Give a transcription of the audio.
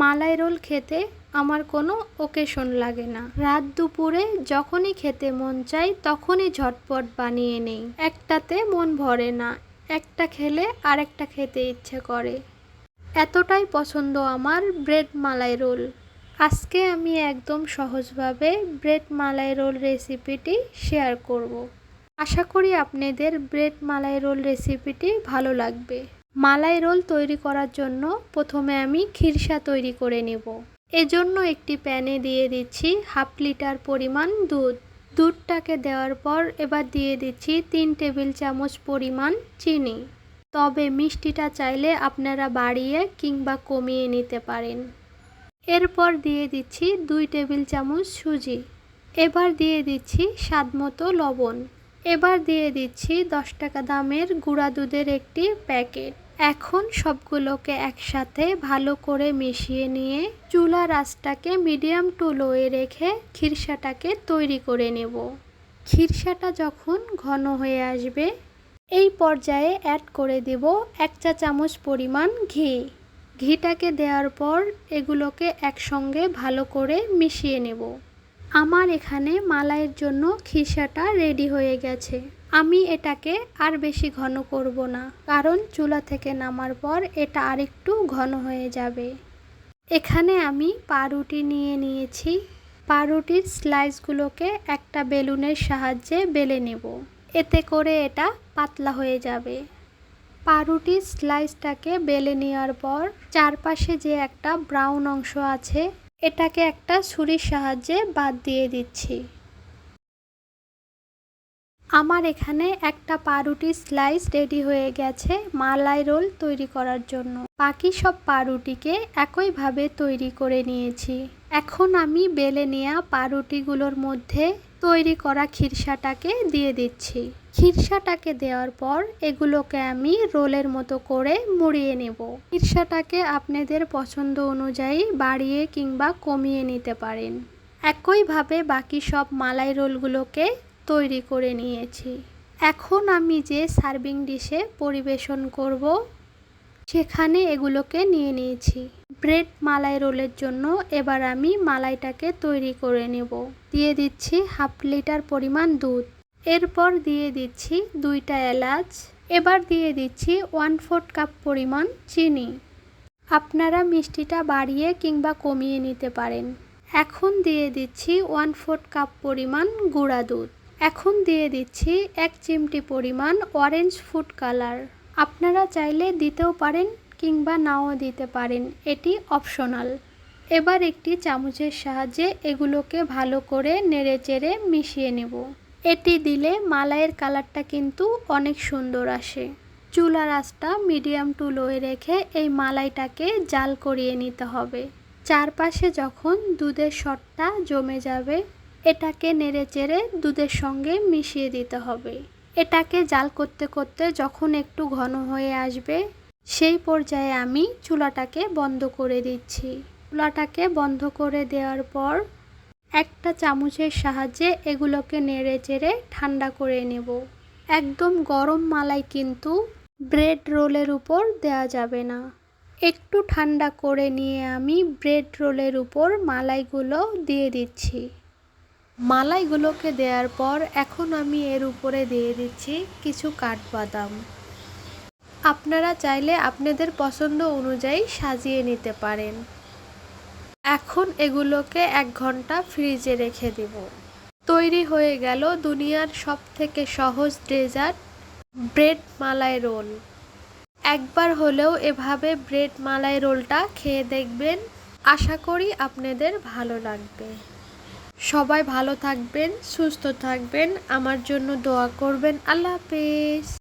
মালাই role খেতে আমার কোনো ওকেশন লাগে না। রাত দুপুরে যখনই খেতে মন চাই, তখনই ঝটপট বানিয়ে নেই। একটাতে মন ভরে না, একটা খেলে আরেকটা খেতে ইচ্ছে করে। এতটাই পছন্দ আমার ব্রেড মালাই রোল। আজকে আমি একদম সহজভাবে ব্রেড মালাই রোল রেসিপিটি শেয়ার করব। আশা করি আপনাদের ব্রেড মালাই রোল রেসিপিটি ভালো লাগবে। মালাই রোল তৈরি করার জন্য প্রথমে আমি খিরসা তৈরি করে নেব। এজন্য একটি প্যানে দিয়ে দিচ্ছি হাফ লিটার পরিমাণ দুধ। দুধটাকে দেওয়ার পর এবার দিয়ে দিচ্ছি তিন টেবিল চামচ পরিমাণ চিনি। তবে মিষ্টিটা চাইলে আপনারা বাড়িয়ে কিংবা কমিয়ে নিতে পারেন। এরপর দিয়ে দিচ্ছি দুই টেবিল চামচ সুজি। এবার দিয়ে দিচ্ছি স্বাদমতো লবণ। এবার দিয়ে দিচ্ছি দশ টাকা দামের গুঁড়া দুধের একটি প্যাকেট। এখন সবগুলোকে একসাথে ভালো করে মিশিয়ে নিয়ে চুলা রাসটাকে মিডিয়াম টু লোয়ে রেখে খিরসাটাকে তৈরি করে নেব। খিরসাটা যখন ঘন হয়ে আসবে, এই পর্যায়ে অ্যাড করে দেব এক চা চামচ পরিমাণ ঘি। ঘিটাকে দেওয়ার পর এগুলোকে একসঙ্গে ভালো করে মিশিয়ে নেব। আমার এখানে মালাইয়ের জন্য খিসাটা রেডি হয়ে গেছে। আমি এটাকে আর বেশি ঘন করব না, কারণ চুলা থেকে নামার পর এটা আরেকটু ঘন হয়ে যাবে। এখানে আমি পাউরুটি নিয়ে নিয়েছি। পাউরুটির স্লাইসগুলোকে একটা বেলুনের সাহায্যে বেলে নেব। এতে করে এটা পাতলা হয়ে যাবে। পাউরুটির স্লাইসটাকে বেলে নেওয়ার পর চারপাশে যে একটা ব্রাউন অংশ আছে এটাকে একটা ছুরির সাহায্যে বাদ দিয়ে দিচ্ছি। আমার এখানে একটা পাউরুটি স্লাইস রেডি হয়ে গেছে মালাই রোল তৈরি করার জন্য। বাকি সব পাউরুটিকে একইভাবে তৈরি করে নিয়েছি। এখন আমি বেলে নেওয়া পাউরুটিগুলোর মধ্যে তৈরি করা খিরসাটাকে দিয়ে দিচ্ছি। খিরসাটাকে দেওয়ার পর এগুলোকে আমি রোলের মতো করে মুড়িয়ে নেব। খিরসাটাকে আপনাদের পছন্দ অনুযায়ী বাড়িয়ে কিংবা কমিয়ে নিতে পারেন। একইভাবে বাকি সব মালাই রোলগুলোকে তৈরি করে নিয়েছি। এখন আমি যে সার্ভিং ডিশে পরিবেশন করব, সেখানে এগুলোকে নিয়ে নিয়েছি। ব্রেড মালাই রোলের জন্য এবার আমি মালাইটাকে তৈরি করে নেব। দিয়ে দিচ্ছি হাফ লিটার পরিমাণ দুধ। এরপর দিয়ে দিচ্ছি দুইটা এলাচ। এবার দিয়ে দিচ্ছি ওয়ান ফোর্থ কাপ পরিমাণ চিনি। আপনারা মিষ্টিটা বাড়িয়ে কিংবা কমিয়ে নিতে পারেন। এখন দিয়ে দিচ্ছি ওয়ান ফোর্থ কাপ পরিমাণ গুঁড়া দুধ। এখন দিয়ে দিচ্ছি এক চিমটি পরিমাণ অরেঞ্জ ফুড কালার। আপনারা চাইলে দিতেও পারেন কিংবা নাও দিতে পারেন, এটি অপশনাল। এবার একটি চামচের সাহায্যে এগুলোকে ভালো করে নেড়ে চেড়ে মিশিয়ে নেব। এটি দিলে মালাইয়ের কালারটা কিন্তু অনেক সুন্দর আসে। চুলা রাসটা মিডিয়াম টু লোয়ে রেখে এই মালাইটাকে জাল করিয়ে নিতে হবে। চারপাশে যখন দুধের শটটা জমে যাবে, এটাকে নেড়ে চেড়ে দুধের সঙ্গে মিশিয়ে দিতে হবে। এটাকে জাল করতে করতে যখন একটু ঘন হয়ে আসবে, সেই পর্যায়ে আমি চুলাটাকে বন্ধ করে দিচ্ছি। চুলাটাকে বন্ধ করে দেওয়ার পর একটা চামচের সাহায্যে এগুলোকে নেড়ে চেড়ে ঠান্ডা করে নেব। একদম গরম মালাই কিন্তু ব্রেড রোলের উপর দেওয়া যাবে না। একটু ঠান্ডা করে নিয়ে আমি ব্রেড রোলের উপর মালাইগুলো দিয়ে দিচ্ছি। মালাইগুলোকে দেওয়ার পর এখন আমি এর উপরে দিয়ে দিচ্ছি কিছু কাঠবাদাম। আপনারা চাইলে আপনাদের পছন্দ অনুযায়ী সাজিয়ে নিতে পারেন। এখন এগুলোকে এক ঘণ্টা ফ্রিজে রেখে দেব। তৈরি হয়ে গেল দুনিয়ার সব থেকে সহজ ডেজার্ট, ব্রেড মালাই রোল। একবার হলেও এভাবে ব্রেড মালাই রোলটা খেয়ে দেখবেন, আশা করি আপনাদের ভালো লাগবে। সবাই ভালো থাকবেন, সুস্থ থাকবেন, আমার জন্য দোয়া করবেন। আল্লাহ হাফেজ।